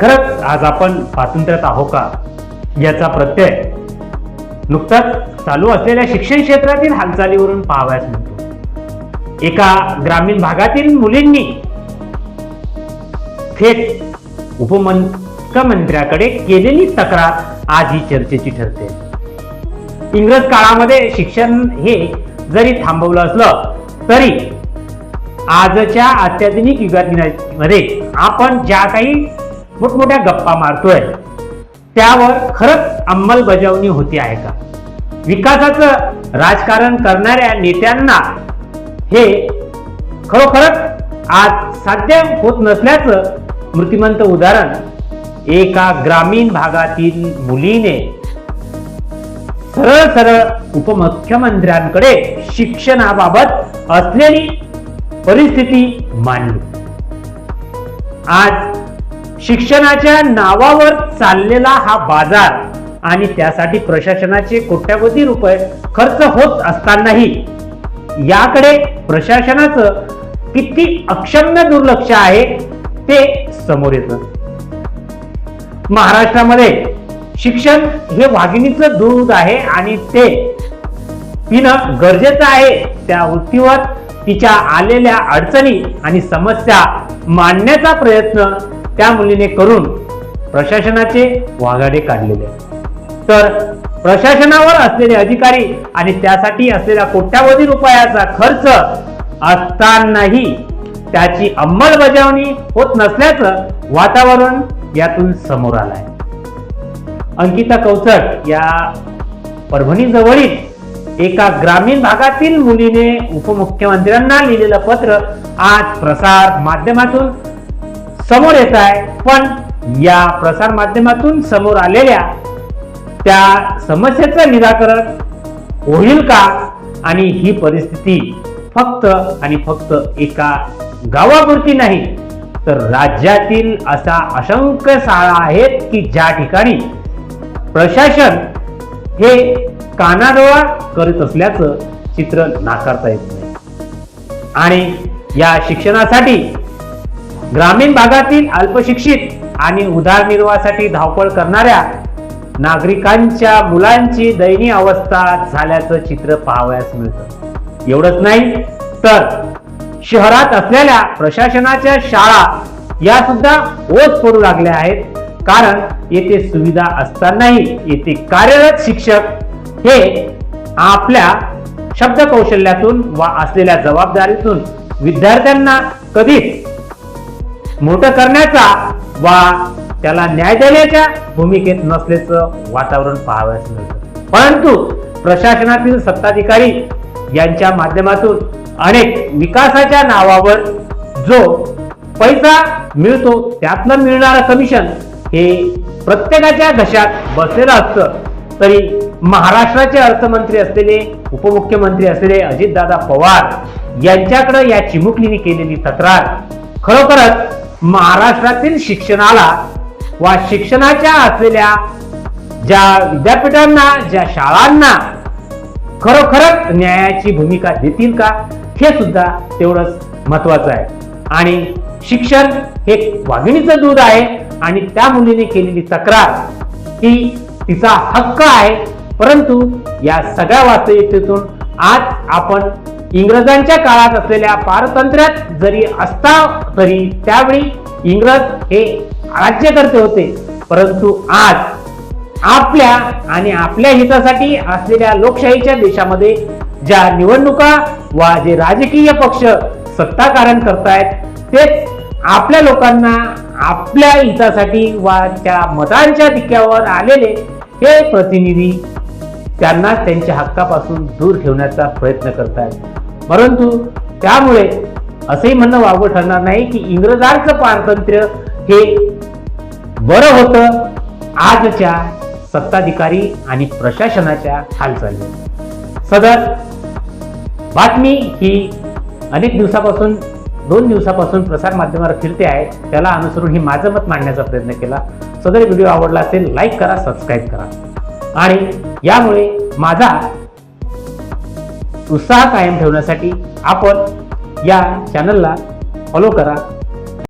खरंच आज आपण स्वातंत्र्यात आहो का? याचा प्रत्यय नुकताच चालू असलेल्या शिक्षण क्षेत्रातील हालचालीवरून पाहावयास मिळतो. एका ग्रामीण भागातील मुलींनी थेट उपमुख्यमंत्र्याकडे केलेली तक्रार आज ही चर्चेची ठरते. इंग्रज काळामध्ये शिक्षण हे जरी थांबवलं असलं तरी आजच्या अत्याधुनिक युगामध्ये आपण ज्या काही मोठमोठ्या गप्पा मारतोय. त्यावर खरंच अंमलबजावणी होती आहे का? विकासाचं राजकारण करणाऱ्या नेत्यांना हे खरोखरच आज साध्य होत नसल्याचं मृत्यूमंत उदाहरण एका ग्रामीण भागातील मुलीने सरळ सरळ उपमुख्यमंत्र्यांकडे शिक्षणाबाबत असलेली परिस्थिती मांडली. आज शिक्षणाच्या नावावर चाललेला हा बाजार आणि त्यासाठी प्रशासनाचे कोट्यावधी रुपये खर्च होत असतानाही याकडे प्रशासनाचं किती अक्षम्य दुर्लक्ष आहे ते समोर येत. महाराष्ट्रामध्ये शिक्षण हे वाघिणीचं दूध आहे आणि ते पिणं गरजेचं आहे. त्या वृत्तीवर तिच्या आलेल्या अडचणी आणि समस्या मांडण्याचा प्रयत्न त्या मुलीने करून प्रशासनाचे वाघाडे काढलेले. तर प्रशासनावर असलेले अधिकारी आणि त्यासाठी असलेला कोट्यावधी रुपयाचा खर्च असतानाही त्याची अंमलबजावणी होत नसल्याचं वातावरण यातून समोर आलं आहे अंकिता कौचट या परभणी जवळील एका ग्रामीण भागातील मुलीने उपमुख्यमंत्र्यांना लिहिलेलं पत्र आज प्रसार माध्यमातून समोर येत आहे. पण या प्रसार माध्यमातून समोर आलेल्या त्या समस्येचं निराकरण होईल का? आणि ही परिस्थिती फक्त आणि फक्त एका गावापुरती नाही तर राज्यातील असा असंख्य शाळा आहेत की ज्या ठिकाणी प्रशासन हे कानाडोळा करत असल्याचं चित्र नाकारता येत नाही. आणि या शिक्षणासाठी ग्रामीण भागातील अल्पशिक्षित आणि उदारनिर्वाहासाठी धावपळ करणाऱ्या नागरिकांच्या मुलांची दयनीय अवस्था झाल्याचं चित्र पाहावयास मिळतं. एवढंच नाही तर शहरात असलेल्या प्रशासनाच्या शाळा या सुद्धा ओस पडू लागल्या आहेत. कारण येथे सुविधा असतानाही येथे कार्यरत शिक्षक हे आपल्या शब्द कौशल्यातून वा असलेल्या जबाबदारीतून विद्यार्थ्यांना कधीच मोठं करण्याचा वा त्याला न्याय देण्याच्या भूमिकेत नसल्याचं वातावरण पाहावयास मिळतं. परंतु प्रशासनातील सत्ताधिकारी यांच्या माध्यमातून अनेक विकासाच्या नावावर जो पैसा मिळतो त्यातनं मिळणारं कमिशन हे प्रत्येकाच्या घशात बसलेलं असतं. तरी महाराष्ट्राचे अर्थमंत्री असलेले उपमुख्यमंत्री असलेले अजितदादा पवार यांच्याकडे या चिमुकलीने केलेली तक्रार खरोखरच महाराष्ट्रातील शिक्षणाला वा शिक्षणाच्या असलेल्या ज्या विद्यापीठांना ज्या शाळांना खरोखरच न्यायाची भूमिका देतील का हे सुद्धा तेवढंच महत्वाचं आहे. आणि शिक्षण हे वाघिणीचं दूध आहे आणि त्या मुलीने केलेली तक्रार ही तिचा हक्क आहे. परंतु या सगळ्या वास्तविकतेतून आज आपण इंग्रजांच्या काळात असलेल्या पारतंत्र्यात जरी असता तरी त्यावेळी इंग्रज हे राज्यकर्ते होते. परंतु आज आपल्या आणि आपल्या हितासाठी असलेल्या लोकशाहीच्या देशामध्ये ज्या निवडणुका वा जे राजकीय पक्ष सत्ताकारण करतायत तेच आपल्या लोकांना आपल्या हितासाठी वा त्या मतांच्या दिक्यावर आलेले हे प्रतिनिधी त्यांना त्यांच्या हक्कापासून दूर ठेवण्याचा प्रयत्न करतायत. परंतु त्यामुळे असंही म्हणणं वावं ठरणार नाही की इंग्रजांचं पारतंत्र्य हे बरं होतं. आजच्या सत्ताधिकारी आणि प्रशासनाच्या हालचाली. सदर बातमी ही अनेक दिवसापासून दोन दिवसापासून प्रसारमाध्यमावर फिरते आहे. त्याला अनुसरून ही माझं मत मांडण्याचा प्रयत्न केला. सदर व्हिडिओ आवडला असेल लाईक करा सबस्क्राईब करा. आणि यामुळे माझा उत्साह कायम ठेवण्यासाठी आपण या चॅनलला फॉलो करा.